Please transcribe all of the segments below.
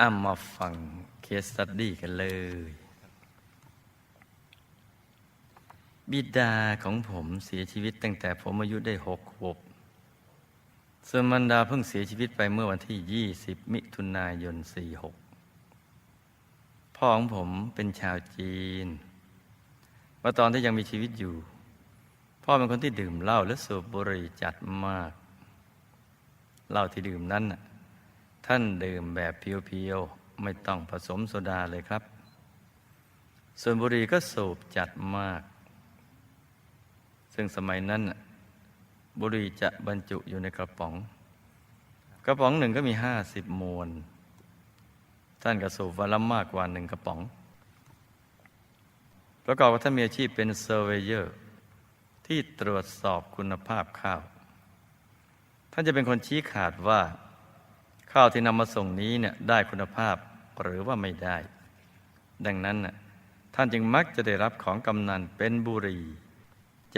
อ้ามาฟังเคสสตดี้กันเลย บิดาของผมเสียชีวิตตั้งแต่ผมอายุได้หกขวบ ส่วนมันดาเพิ่งเสียชีวิตไปเมื่อวันที่ 20 มิถุนายน 46 พ่อของผมเป็นชาวจีนเมื่อตอนที่ยังมีชีวิตอยู่ พ่อเป็นคนที่ดื่มเหล้าและสูบบุหรี่จัดมากเหล้าที่ดื่มนั้นน่ะ ท่านดื่มแบบเพียวๆ ไม่ต้องผสมโซดาเลยครับ ส่วนบุรีก็สูบจัดมาก ซึ่งสมัยนั้นบุรีจะบรรจุอยู่ในกระป๋อง กระป๋องหนึ่งก็มีห้าสิบมวน ท่านก็สูบวันละมากกว่าหนึ่งกระป๋อง ประกอบกับท่านมีอาชีพเป็นเซอร์เวเยอร์ที่ตรวจสอบคุณภาพข้าว ท่านจะเป็นคนชี้ขาดว่า ข้าวที่นำมาส่งนี้เนี่ยได้คุณภาพหรือว่าไม่ได้ ดังนั้นน่ะท่านจึงมักจะได้รับของกำนันเป็นบุรี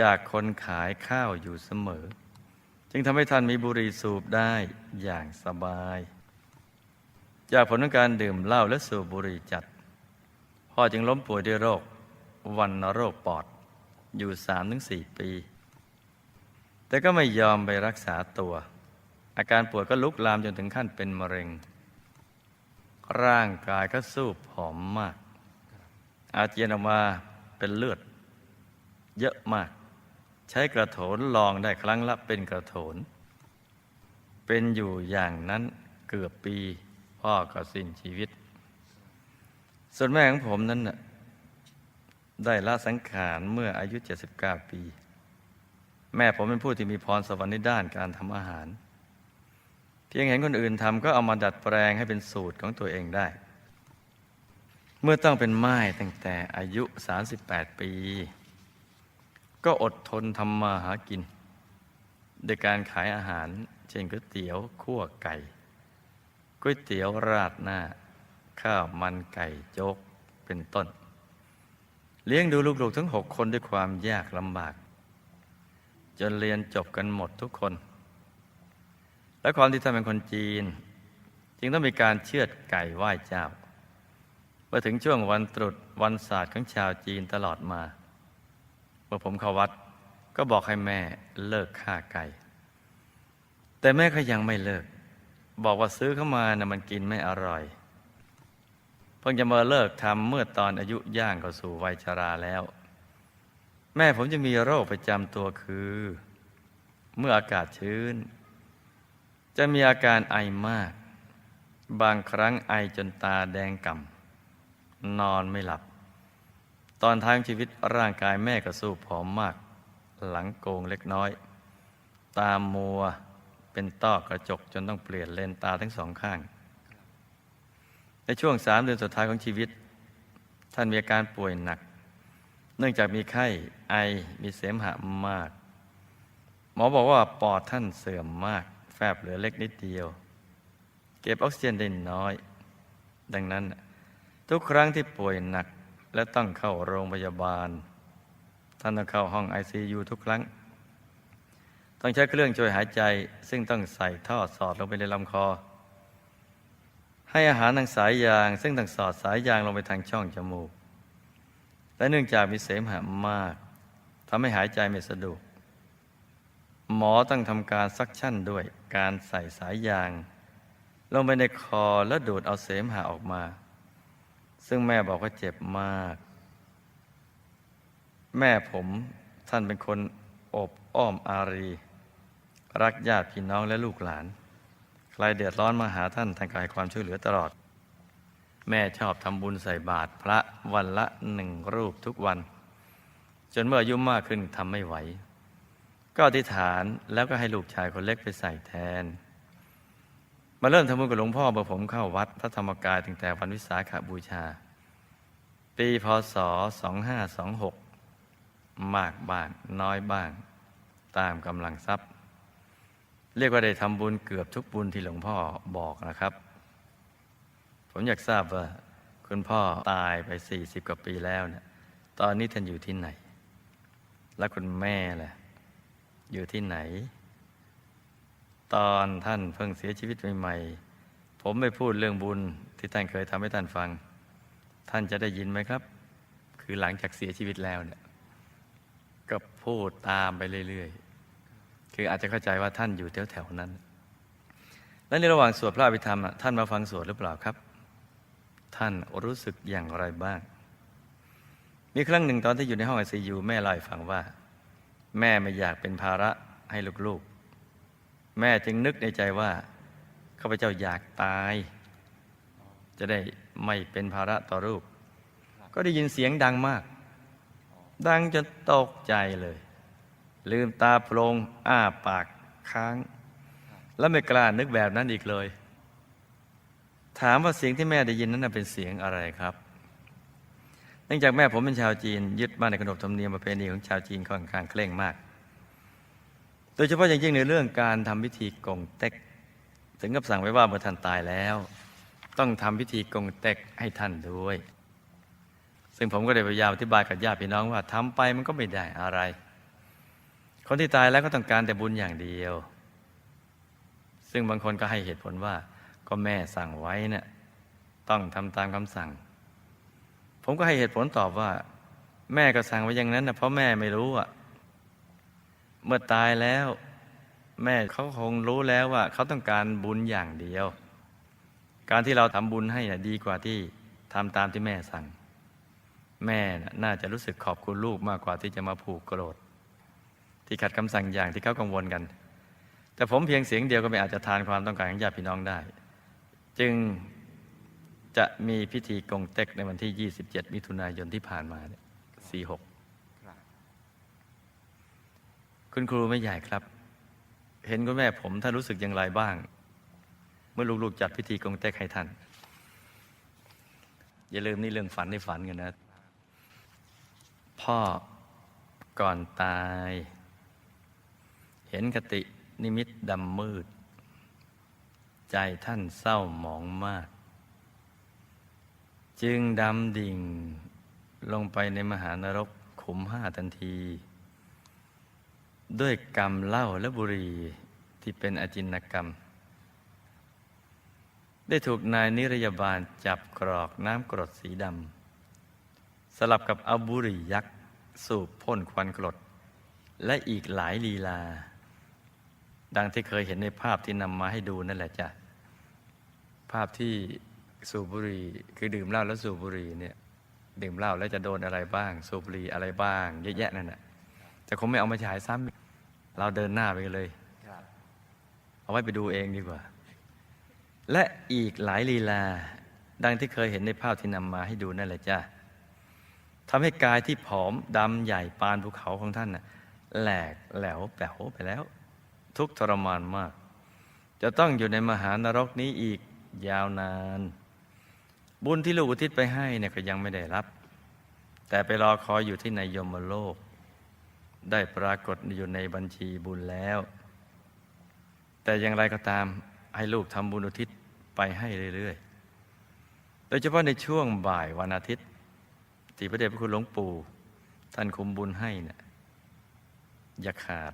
จากคนขายข้าวอยู่เสมอ จึงทำให้ท่านมีบุรีสูบได้อย่างสบาย จากผลของการดื่มเหล้าและสูบบุรีจัด พ่อจึงล้มป่วยด้วยโรค วันโรคปอด อยู่สามถึงสี่ปี แต่ก็ไม่ยอมไปรักษาตัว อาการปวดก็ลุกลามจนถึงขั้นเป็นมะเร็ง ร่างกายก็สู้ผอมมาก อาเจียนออกมาเป็นเลือด เยอะมาก ใช้กระโถนลองได้ครั้งละเป็นกระโถน เป็นอยู่อย่างนั้นเกือบปีพ่อก็สิ้นชีวิต ส่วนแม่ของผมนั้นน่ะได้ละสังขารเมื่ออายุ 79 ปี แม่ผมเป็นผู้ที่มีพรสวรรค์ในด้านการทำอาหาร พียงเห็นคนอื่นทำก็เอามาดัดแปลงให้เป็นสูตรของตัวเองได้ เมื่อต้องเป็นไม้ตั้งแต่อายุ 38 ปี ก็อดทนทำมาหากินโดยการขายอาหาร เช่นก๋วยเตี๋ยวคั่วไก่ก๋วยเตี๋ยวราดหน้า ข้าวมันไก่โจ๊กเป็นต้น เลี้ยงดูลูกๆทั้งหกคนด้วยความยากลำบาก จนเรียนจบกันหมดทุกคน และความที่ท่านเป็นคนจีน จึงต้องมีการเชือดไก่ไหว้เจ้าเมื่อถึงช่วงวันตรุษวันศาสตร์ของชาวจีนตลอดมา เมื่อผมเข้าวัดก็บอกให้แม่เลิกฆ่าไก่ แต่แม่ก็ยังไม่เลิก บอกว่าซื้อเข้ามานะ่ะมันกินไม่อร่อยเพิ่งจะมาเลิกทำเมื่อตอนอายุย่างเข้าสู่วัยชราแล้ว แม่ผมจะมีโรคประจำตัวคือ เมื่ออากาศชื้น จะมีอาการไอมาก บางครั้งไอจนตาแดงก่ำนอนไม่หลับ ตอนท้ายชีวิตร่างกายแม่ก็สู้ผอมมาก หลังโกงเล็กน้อย ตามัวเป็นต้อกระจกจนต้องเปลี่ยนเลนตาทั้งสองข้าง ในช่วงสามเดือนสุดท้ายของชีวิต ท่านมีอาการป่วยหนัก เนื่องจากมีไข้ไอมีเสมหะมาก หมอบอกว่าปอดท่านเสื่อมมาก บเหลือเล็กนิดเดียว เก็บออกซิเจนได้น้อย ดังนั้น ทุกครั้งที่ป่วยหนักและต้องเข้าโรงพยาบาล ท่านต้องเข้าห้อง ICU ทุกครั้ง ต้องใช้เครื่องช่วยหายใจ ซึ่งต้องใส่ท่อสอดลงไปในลำคอ ให้อาหารทางสายยาง ซึ่งต้องสอดสายยางลงไปทางช่องจมูก และเนื่องจากมีเสมหะมากทำให้หายใจไม่สะดวก หมอต้องทำการซักชั่นด้วยการใส่สายยาง ลงไปในคอแล้วดูดเอาเสมหะออกมา ซึ่งแม่บอกว่าเจ็บมาก แม่ผมท่านเป็นคนอบอ้อมอารี รักญาติพี่น้องและลูกหลาน ใครเดือดร้อนมาหาท่านท่านก็ให้ความช่วยเหลือตลอด แม่ชอบทำบุญใส่บาตรพระวันละหนึ่งรูปทุกวัน จนเมื่ออายุมากขึ้นทำไม่ไหว ก็อธิษฐานแล้วก็ให้ลูกชายคนเล็กไปใส่แทน มาเริ่มทำบุญกับหลวงพ่อเมื่อผมเข้าวัดพระธรรมกายตั้งแต่วันวิสาขบูชา ปีพศ 2526 มากบ้างน้อยบ้าง ตามกำลังทรัพย์ เรียกว่าได้ทำบุญเกือบทุกบุญที่หลวงพ่อบอกนะครับ ผมอยากทราบว่าคุณพ่อตายไป 40 กว่าปีแล้วเนี่ยตอนนี้ท่านอยู่ที่ไหน และคุณแม่ล่ะ อยู่ที่ไหน ตอนท่านเพิ่งเสียชีวิตใหม่ๆผมไม่พูดเรื่องบุญที่ท่านเคยทำให้ท่านฟัง ท่านจะได้ยินไหมครับ คือหลังจากเสียชีวิตแล้วเนี่ยก็พูดตามไปเรื่อยๆ คืออาจจะเข้าใจว่าท่านอยู่แถวๆนั้น และในระหว่างสวดพระอภิธรรมอะท่านมาฟังสวดหรือเปล่าครับ ท่านรู้สึกอย่างไรบ้าง มีครั้งหนึ่งตอนที่อยู่ในห้องไอซียูแม่เล่าให้ฟังว่า แม่ไม่อยากเป็นภาระให้ลูกๆ แม่จึงนึกในใจว่าข้าพเจ้าอยากตาย จะได้ไม่เป็นภาระต่อลูกก็ได้ยินเสียงดังมาก ดังจนตกใจเลย ลืมตาโพลงอ้าปากค้าง แล้วไม่กล้านึกแบบนั้นอีกเลย ถามว่าเสียงที่แม่ได้ยินนั้นเป็นเสียงอะไรครับ นื่องจากแม่ผมเป็นชาวจีน ยึดมั่นในขนบธรรมเนียมประเพณีของชาวจีนค่อนข้างเคร่งมาก โดยเฉพาะอย่างยิ่งในเรื่องการทำพิธีกงเต็ก ถึงกับสั่งไว้ว่าเมื่อท่านตายแล้ว ต้องทำพิธีกงเต็กให้ท่านด้วย ซึ่งผมก็ได้พยายามอธิบายกับญาติพี่น้องว่าทำไปมันก็ไม่ได้อะไร คนที่ตายแล้วก็ต้องการแต่บุญอย่างเดียว ซึ่งบางคนก็ให้เหตุผลว่าก็แม่สั่งไว้เนี่ยต้องทำตามคำสั่ง ผมก็ให้เหตุผลตอบว่า แม่ก็สั่งไว้อย่างนั้นนะเพราะแม่ไม่รู้อะ เมื่อตายแล้ว แม่เขาคงรู้แล้วว่า เขาต้องการบุญอย่างเดียว การที่เราทำบุญให้น่ะดีกว่าที่ทำตามที่แม่สั่ง แม่น่ะน่าจะรู้สึกขอบคุณลูกมากกว่าที่จะมาผูกโกรธ ที่ขัดคำสั่งอย่างที่เขากังวลกัน แต่ผมเพียงเสียงเดียวก็ไม่อาจจะทานความต้องการของญาติพี่น้องได้ จึง จะมีพิธีกงเต็กในวันที่ 27 มิถุนายนที่ผ่านมาเนี่ย46 คุณครูไม่ใหญ่ครับ เห็นคุณแม่ผมท่านรู้สึกอย่างไรบ้าง เมื่อลูกๆจัดพิธีกงเต็กให้ท่าน อย่าลืมนี่เรื่องฝันในฝันกันนะ พ่อก่อนตาย เห็นกตินิมิตดำมืด ใจท่านเศร้าหมองมาก จึงดำดิ่งลงไปในมหานรกขุมห้าทันที ด้วยกรรมเหล้าและบุหรี่ที่เป็นอจินกรรม ได้ถูกนายนิรยาบาลจับกรอกน้ำกรดสีดำ สลับกับอาบุรียักษ์ สูบพ่นควันกรด และอีกหลายลีลา ดังที่เคยเห็นในภาพที่นำมาให้ดูนั่นแหละจ้ะ ภาพที่ สูบบุหรี่คือดื่มเหล้าแล้วสูบบุหรี่เนี่ยดื่มเหล้าแล้วจะโดนอะไรบ้าง สูบบุหรี่อะไรบ้าง เยอะแยะนั่นแหะแต่คงไม่เอามาฉายซ้ำเราเดินหน้าไปเลยเอาไว้ไปดูเองดีกว่า และอีกหลายลีลา ดังที่เคยเห็นในภาพที่นำมาให้ดูนั่นแหละจ้ะทำให้กายที่ผอมดำใหญ่ปานภูเขาของท่านน่ะแหลกแหลวแป๋วไปแล้ว ทุกข์ทรมานมาก จะต้องอยู่ในมหานรกนี้อีกยาวนาน บุญที่ลูกอุทิศไปให้เนี่ยก็ยังไม่ได้รับ แต่ไปรอคอยอยู่ที่ในยมโลก ได้ปรากฏอยู่ในบัญชีบุญแล้ว แต่อย่างไรก็ตามให้ลูกทำบุญอุทิศไปให้เรื่อยๆ โดยเฉพาะในช่วงบ่ายวันอาทิตย์ ที่พระเดชพระคุณหลวงปู่ ท่านคุมบุญให้เนี่ยอย่าขาด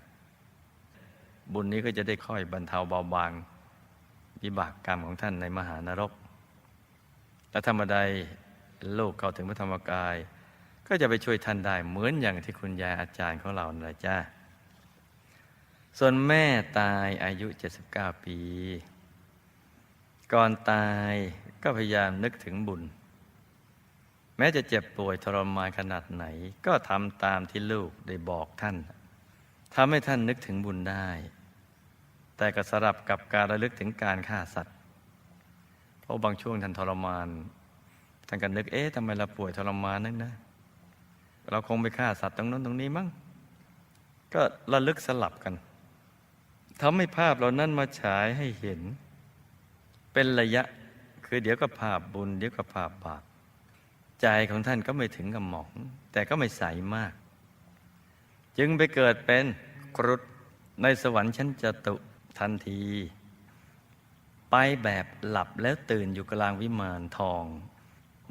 บุญนี้ก็จะได้ค่อยบรรเทาเบาบางวิบากกรรมของท่านในมหานรก และธรรมดาโลกเข้าถึงพระธรรมกาย ก็จะไปช่วยท่านได้เหมือนอย่างที่คุณยายอาจารย์ของเรานะจ้าส่วนแม่ตายอายุ 79 ปี ก่อนตายก็พยายามนึกถึงบุญ แม้จะเจ็บป่วยทรมานขนาดไหน ก็ทำตามที่ลูกได้บอกท่านทำให้ท่านนึกถึงบุญได้ แต่ก็สลับกับการระลึกถึงการฆ่าสัตว์ ราะบางช่วงท่านทรมาน ท่านก็นึก เอ๊ะทำไมเราป่วยทรมานนักนะ เราคงไปฆ่าสัตว์ตรงนั้นตรงนี้มั้ง ก็ระลึกสลับกันทำให้ภาพเหล่านั้นมาฉายให้เห็น เป็นระยะ คือเดี๋ยวก็ภาพบุญ เดี๋ยวก็ภาพบาป ใจของท่านก็ไม่ถึงกับหมอง แต่ก็ไม่ใสมาก จึงไปเกิดเป็นกรุฑในสวรรค์ชั้นจตุทันที ไปแบบหลับแล้วตื่นอยู่กลางวิมานทอง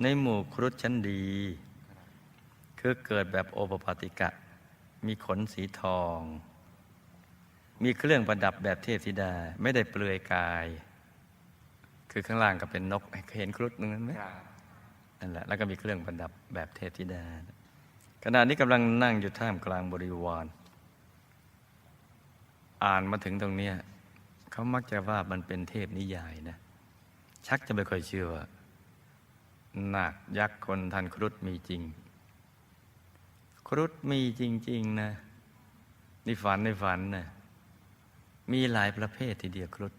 ในหมู่ครุฑชั้นดี คือเกิดแบบโอปปาติกะ มีขนสีทอง มีเครื่องประดับแบบเทพธิดาไม่ได้เปลือยกาย คือคือข้างล่างก็เป็นนกเห็นครุฑตรงนั้นไหมครับนั่นแหละแล้วก็มีเครื่องประดับแบบเทพธิดา ขณะนี้กำลังนั่งอยู่ท่ามกลางบริวาร อ่านมาถึงตรงเนี้ย เขามักจะว่ามันเป็นเทพนิยายนะ ชักจะไม่ค่อยเชื่อว่านาคยักษ์คนทันครุฑมีจริง ครุฑมีจริง ๆ นะนี่ฝันในฝันนะมีหลายประเภททีเดียวครุฑ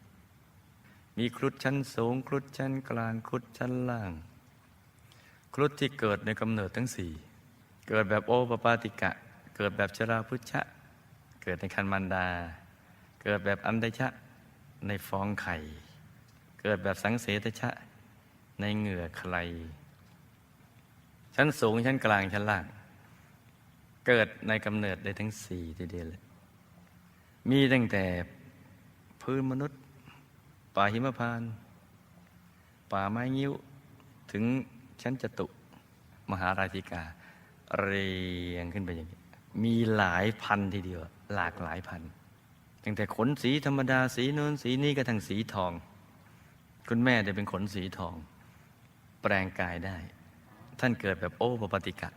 มีครุฑชั้นสูง ครุฑชั้นกลาง ครุฑชั้นล่าง ครุฑที่เกิดในกำเนิดทั้งสี่เกิดแบบโอปปาติกะ เกิดแบบชราพุชะ เกิดในคันมันดา เกิดแบบอันเดชะ ในฟองไข่ เกิดแบบสังเสตชะ ในเหงื่อใคร ชั้นสูงชั้นกลางชั้นล่าง เกิดในกำเนิดได้ทั้งสี่ทีเดียวเลยมีตั้งแต่พื้นมนุษย์ ป่าหิมพานต์ป่าไม้งิ้ว ถึงชั้นจตุ มหาราชิกา เรียงขึ้นไปอย่างนี้ มีหลายพันทีเดียว หลากหลายพัน ตั้งแต่ขนสีธรรมดาสีนู้นสีนี้ก็ทั้งสีทอง คุณแม่ได้เป็นขนสีทอง แปลงกายได้ ท่านเกิดแบบโอปปาติกะ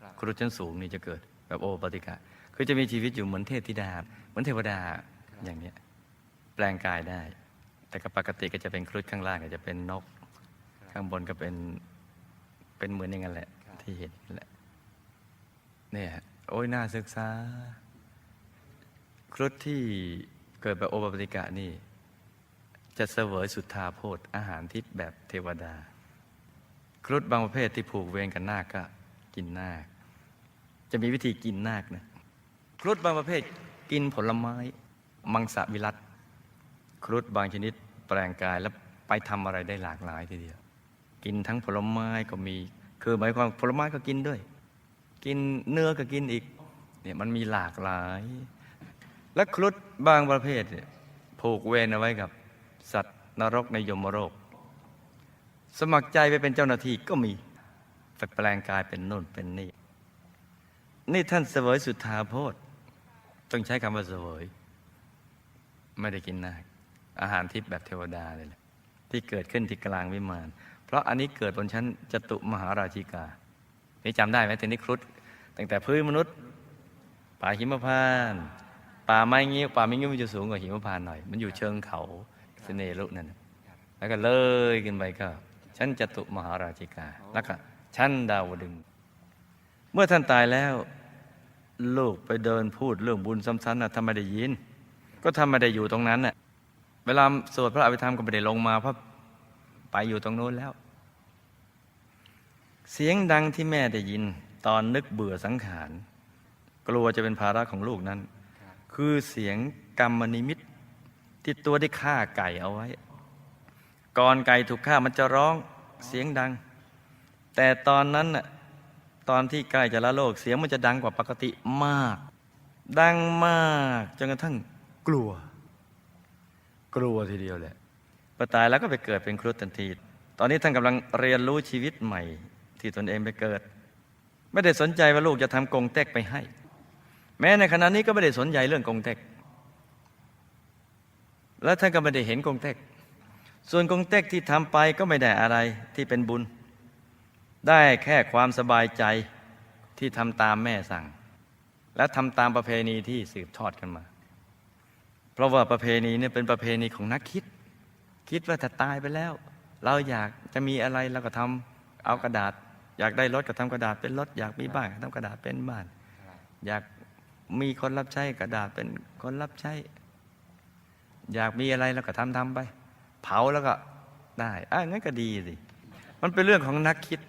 ครับครุชั้นสูงนี่จะเกิดแบบโอปปาติกะ คือจะมีชีวิตอยู่เหมือนเทพธิดา เหมือนเทวดาอย่างเนี้ยแปลงกายได้ แต่ก็ปกติก็จะเป็นครุฑข้างล่างก็จะเป็นนก ข้างบนก็เป็นเป็นเหมือนอย่างนั้นแหละ ที่เห็นนั่นแหละเนี่ยโอ้ยน่าศึกษา ครุฑที่เกิดแบบโอปปติกะนี่ จะเสวยสุทธาโพธอาหารทิพย์แบบเทวดา ครุฑบางประเภทที่ผูกเวรกันนาคก็กินนาค จะมีวิธีกินนาคนะครุฑบางประเภทกินผลไม้ มังสวิรัตครุฑบางชนิดแปลงกายแล้วไปทำอะไรได้หลากหลายทีเดียว กินทั้งผลไม้ก็มี คือหมายความผลไม้ก็กินด้วย กินเนื้อก็กินอีกเนี่ยมันมีหลากหลาย และครุฑบางประเภทผูกเวรเอาไว้กับ สัตว์นรกในยมโรกสมัครใจไปเป็นเจ้าหน้าที่ก็มีไปแปลงกายเป็นโน่นเป็นนี่ นี่ท่านเสวยสุทธาโพธต้องใช้คำว่าเสวย ไม่ได้กินนาอาหารทิพย์แบบเทวดาเลยแหละที่เกิดขึ้นที่กลางวิมาน เพราะอันนี้เกิดบนชั้นจตุมหาราชิกา นี่จำได้ไหมทีนี้ครุฑตั้งแต่พื้นมนุษย์ป่าหิมพานต์ ป่าไม้งิ้วป่าไม้งิ้วมันจะสูงกว่าหิมพานหน่อย มันอยู่เชิงเขาเสน่รุนั่นน่ะแล้วก็เลยขึ้นไปก็ชั้นจตุมหาราชิกาแล้วก็ชั้นดาวดึง เมื่อท่านตายแล้ว ลูกไปเดินพูดเรื่องบุญซ้ำๆนะทำไมได้ยิน ก็ทำไมได้อยู่ตรงนั้นน่ะเวลาสวดพระอภิธรรมก็ไม่ได้ลงมาเพราะไปอยู่ตรงโน้นแล้ว เสียงดังที่แม่ได้ยิน ตอนนึกเบื่อสังขาร กลัวจะเป็นภาระของลูกนั้น คือเสียงกรรมนิมิตที่ตัวได้ฆ่าไก่เอาไว้ ก่อนไก่ถูกฆ่ามันจะร้องเสียงดัง แต่ตอนนั้นน่ะตอนที่ใกล้จะละโลกเสียงมันจะดังกว่าปกติมาก ดังมากจนกระทั่งกลัว กลัวทีเดียวแหละพอตายแล้วก็ไปเกิดเป็นครุฑทันที ตอนนี้ท่านกำลังเรียนรู้ชีวิตใหม่ ที่ตนเองไปเกิด ไม่ได้สนใจว่าลูกจะทำกงเต็กไปให้ แม้ในขณะนี้ก็ไม่ได้สนใจเรื่องกงเต็ก แล้วท่านก็ไม่ได้เห็นกงเต็ก ส่วนกงเต็กที่ทำไปก็ไม่ได้อะไรที่เป็นบุญ ได้แค่ความสบายใจที่ทำตามแม่สั่ง และทำตามประเพณีที่สืบทอดกันมา เพราะว่าประเพณีเนี่ยเป็นประเพณีของนักคิด คิดว่าถ้าตายไปแล้ว เราอยากจะมีอะไรเราก็ทำเอากระดาษ อยากได้รถก็ทำกระดาษเป็นรถอยากมีบ้านก็ทำกระดาษเป็นบ้าน อยาก มีคนรับใช้กระดาษเป็นคนรับใช้ อยากมีอะไรแล้วก็ทำทำไป เผาแล้วก็ได้อะงั้นก็ดีสิมันเป็นเรื่องของนักคิด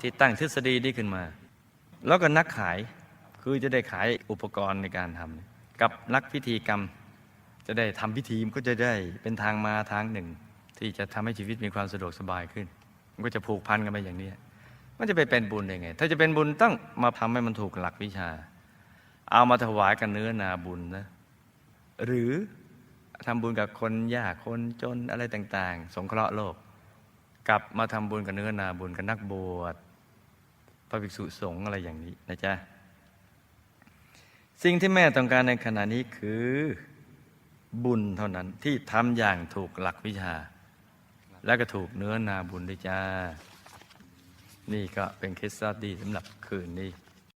ที่ตั้งทฤษฎีนี้ขึ้นมา แล้วก็นักขายคือจะได้ขายอุปกรณ์ในการทำกับนักพิธีกรรม จะได้ทำพิธีมันก็จะได้เป็นทางมาทางหนึ่ง ที่จะทำให้ชีวิตมีความสะดวกสบายขึ้น มันก็จะผูกพันกันไปอย่างนี้มันจะไปเป็นบุญได้ไง ถ้าจะเป็นบุญต้องมาทำให้มันถูกหลักวิชา เอามาถวายกันเนื้อนาบุญนะ หรือทำบุญกับคนยากคนจนอะไรต่าง ๆ สงเคราะห์โลก กลับมาทำบุญกับเนื้อนาบุญกับนักบวชพระภิกษุสงฆ์อะไรอย่างนี้นะจ๊ะ สิ่งที่แม่ต้องการในขณะนี้คือบุญเท่านั้นที่ทำอย่างถูกหลักวิชา แล้วก็ถูกเนื้อนาบุญด้วยจ้า นี่ก็เป็นเคสสตดี้สำหรับคืนนี้